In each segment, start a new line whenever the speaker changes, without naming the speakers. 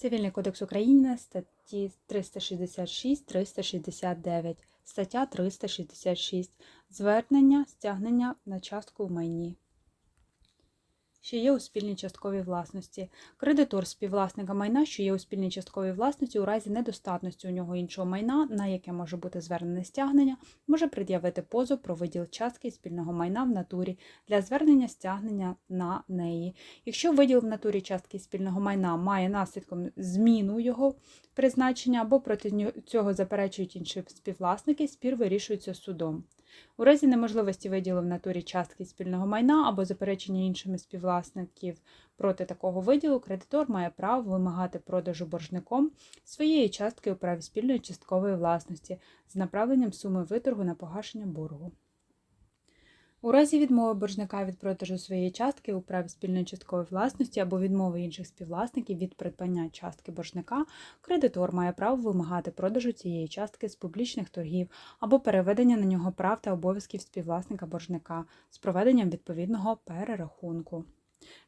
Цивільний кодекс України, статті 366-369, стаття 366. Звернення, стягнення на частку в майні. Що є у спільній частковій власності. Кредитор співвласника майна, що є у спільній частковій власності, у разі недостатності у нього іншого майна, на яке може бути звернене стягнення, може пред'явити позов про виділ частки спільного майна в натурі для звернення стягнення на неї. Якщо виділ в натурі частки спільного майна має наслідком зміну його призначення або проти цього заперечують інші співвласники, спір вирішується судом. У разі неможливості виділу в натурі частки спільного майна або заперечення іншими співвласників проти такого виділу, кредитор має право вимагати продажу боржником своєї частки у праві спільної часткової власності з направленням суми виторгу на погашення боргу. У разі відмови боржника від продажу своєї частки у праві спільної часткової власності або відмови інших співвласників від придбання частки боржника, кредитор має право вимагати продажу цієї частки з публічних торгів або переведення на нього прав та обов'язків співвласника боржника з проведенням відповідного перерахунку.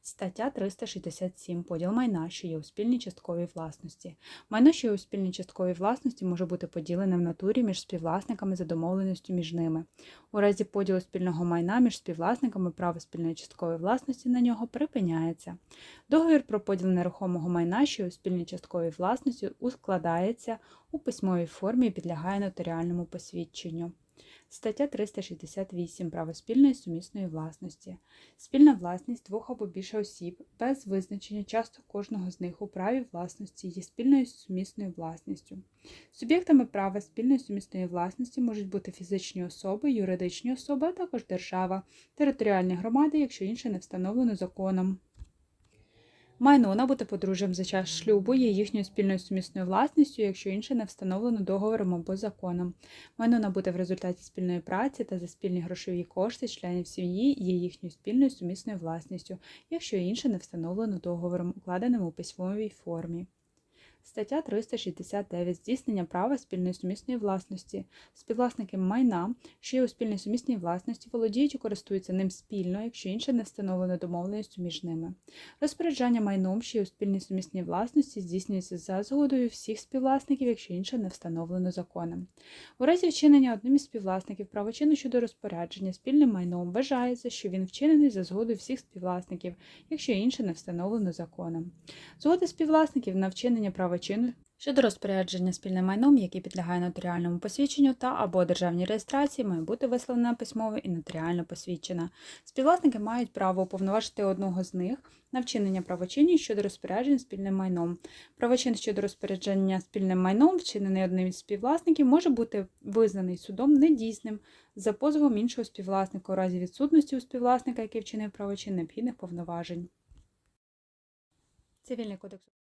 Стаття 367. Поділ майна, що є у спільній частковій власності. Майно, що є у спільній частковій власності, може бути поділене в натурі між співвласниками за домовленістю між ними. У разі поділу спільного майна між співвласниками право спільної часткової власності на нього припиняється. Договір про поділ нерухомого майна, що є у спільній частковій власності, ускладається у письмовій формі і підлягає нотаріальному посвідченню. Стаття 368. Право спільної сумісної власності. Спільна власність двох або більше осіб без визначення часток кожного з них у праві власності є спільною сумісною власністю. Суб'єктами права спільної сумісної власності можуть бути фізичні особи, юридичні особи, а також держава, територіальні громади, якщо інше не встановлено законом. Майно набуте подружжям за час шлюбу є їхньою спільною сумісною власністю, якщо інше не встановлено договором або законом. Майно набуте в результаті спільної праці та за спільні грошові кошти членів сім'ї є їхньою спільною сумісною власністю, якщо інше не встановлено договором, укладеним у письмовій формі. Стаття 369. Здійснення права спільної сумісної власності. Співвласники майна, що є у спільній сумісній власності, володіють і користуються ним спільно, якщо інше не встановлено домовленістю між ними. Розпоряджання майном, що є у спільній сумісній власності, здійснюється за згодою всіх співвласників, якщо інше не встановлено законом. У разі вчинення одним із співвласників правочину щодо розпорядження спільним майном вважається, що він вчинений за згодою всіх співвласників, якщо інше не встановлено законом. Згода співвласників на вчинення правочину щодо розпорядження спільним майном, який підлягає нотаріальному посвідченню та або державній реєстрації, має бути висловлена письмово і нотаріально посвідчена. Співвласники мають право уповноважити одного з них на вчинення правочинів щодо розпорядження спільним майном. Правочин щодо розпорядження спільним майном, вчинений одним із співвласників, може бути визнаний судом недійсним за позовом іншого співвласника у разі відсутності у співвласника, який вчинив правочин необхідних повноважень. Цивільний кодекс